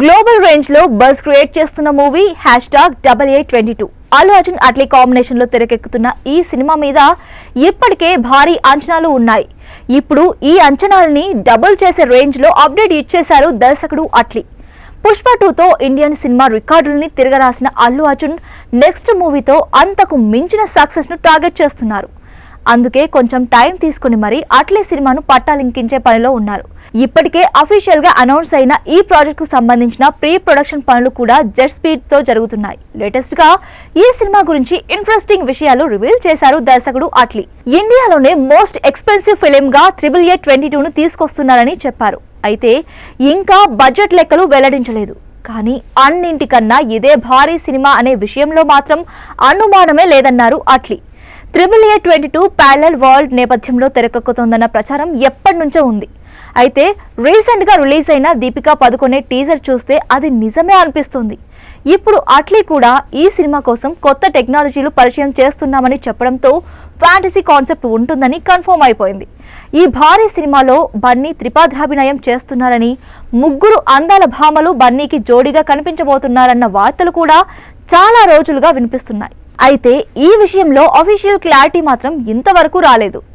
Global రేంజ్లో buzz create చేస్తున్న movie hashtag double A twenty two. Allu Arjun Atlee కాంబినేషన్లో తెరకెక్కుతున్న ఈ సినిమా మీద ఇప్పటికే భారీ అంచనాలు ఉన్నాయి. ఇప్పుడు ఈ అంచనాల్ని డబుల్ చేసే రేంజ్లో అప్డేట్ ఇచ్చేశారు దర్శకుడు అట్లీ. పుష్ప టూతో ఇండియన్ సినిమా రికార్డుల్ని తిరగరాసిన అల్లు అర్జున్ నెక్స్ట్ మూవీతో అంతకు మించిన సక్సెస్ను టార్గెట్ చేస్తున్నారు. అందుకే కొంచెం టైం తీసుకుని మరీ అట్లే సినిమాను పట్టాలింకించే పనిలో ఉన్నారు. ఇప్పటికే అఫీషియల్గా అనౌన్స్ అయిన ఈ ప్రాజెక్ట్కు సంబంధించిన ప్రీ ప్రొడక్షన్ పనులు కూడా జెట్ స్పీడ్తో జరుగుతున్నాయి. లేటెస్ట్గా ఈ సినిమా గురించి ఇంట్రెస్టింగ్ విషయాలు రివీల్ చేశారు దర్శకుడు అట్లీ. ఇండియాలోనే మోస్ట్ ఎక్స్పెన్సివ్ ఫిలిం గా త్రిబుల్ ఏ ట్వంటీ టూను తీసుకొస్తున్నారని చెప్పారు. అయితే ఇంకా బడ్జెట్ లెక్కలు వెల్లడించలేదు. కానీ అన్నింటికన్నా ఇదే భారీ సినిమా అనే విషయంలో మాత్రం అనుమానమే లేదన్నారు Atlee. Triple A twenty two parallel world నేపథ్యంలో తెరకెక్కుతోందన్న ప్రచారం ఎప్పటి నుంచో ఉంది. అయితే రీసెంట్గా రిలీజ్ అయిన దీపికా పదుకొనే టీజర్ చూస్తే అది నిజమే అనిపిస్తుంది. ఇప్పుడు అట్లీ కూడా ఈ సినిమా కోసం కొత్త టెక్నాలజీలు పరిచయం చేస్తున్నామని చెప్పడంతో ఫ్యాంటసీ కాన్సెప్ట్ ఉంటుందని కన్ఫర్మ్ అయిపోయింది. ఈ భారీ సినిమాలో బన్నీ త్రిపాద్రాభినయం చేస్తున్నారని ముగ్గురు అందాల భామలు బన్నీకి జోడీగా కనిపించబోతున్నారన్న వార్తలు కూడా చాలా రోజులుగా వినిపిస్తున్నాయి. అయితే ఈ విషయంలో అఫీషియల్ క్లారిటీ మాత్రం ఇంతవరకు రాలేదు.